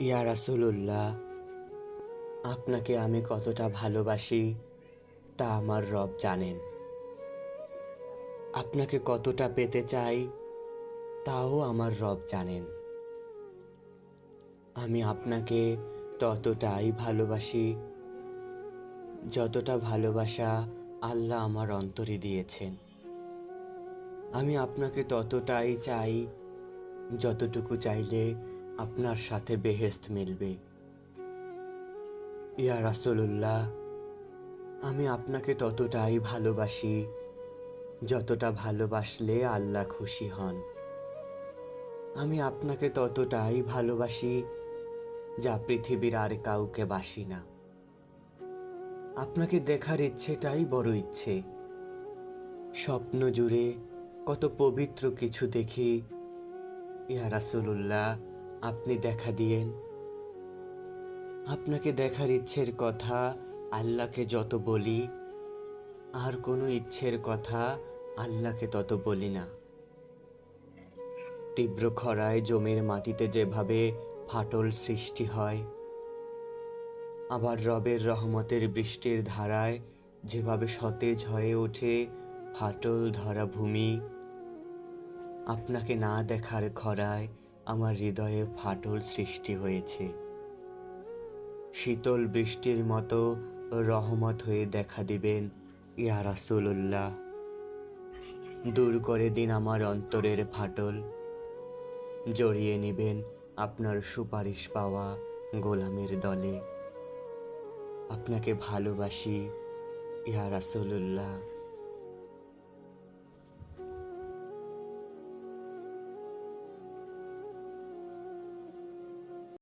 ইয়া রাসূলুল্লাহ, আপনাকে আমি কতটা ভালোবাসি তা আমার রব জানেন। আপনাকে কতটা পেতে চাই তাও আমার রব জানেন। আমি আপনাকে ততটাই ভালোবাসি যতটা ভালোবাসা আল্লাহ আমার অন্তরে দিয়েছেন। আমি আপনাকে ততটাই চাই যতটুকু চাইলে আপনার সাথে বেহেস্ত মিলবে। ইয়া রাসূলুল্লাহ, আমি আপনাকে ততটাই ভালোবাসি যতটা ভালোবাসলে আল্লাহ খুশি হন। আমি আপনাকে ততটাই ভালোবাসি যা পৃথিবীর আর কাউকে বাসি না। আপনাকে দেখার ইচ্ছেটাই বড় ইচ্ছে। স্বপ্ন জুড়ে কত পবিত্র কিছু দেখি। ইয়া রাসূলুল্লাহ আপনি দেখা দিয়েন। আপনাকে দেখার ইচ্ছের কথা আল্লাহকে যত বলি, আর কোনো ইচ্ছের কথা আল্লাহকে তত বলি না। তীব্র খরায় জমির মাটিতে যেভাবে ফাটল সৃষ্টি হয়, আবার রবের রহমতের বৃষ্টির ধারায় যেভাবে সতেজ হয়ে ওঠে ফাটল ধরা ভূমি, আপনাকে না দেখার খরায় আমার হৃদয়ে ফাটল সৃষ্টি হয়েছে। শীতল বৃষ্টির মতো রহমত হয়ে দেখা দিবেন ইয়া রাসূলুল্লাহ। দূর করে দিন আমার অন্তরের ফাটল। জড়িয়ে নেবেন আপনার সুপারিশ পাওয়া গোলামের দলে। আপনাকে ভালোবাসি ইয়া রাসূলুল্লাহ।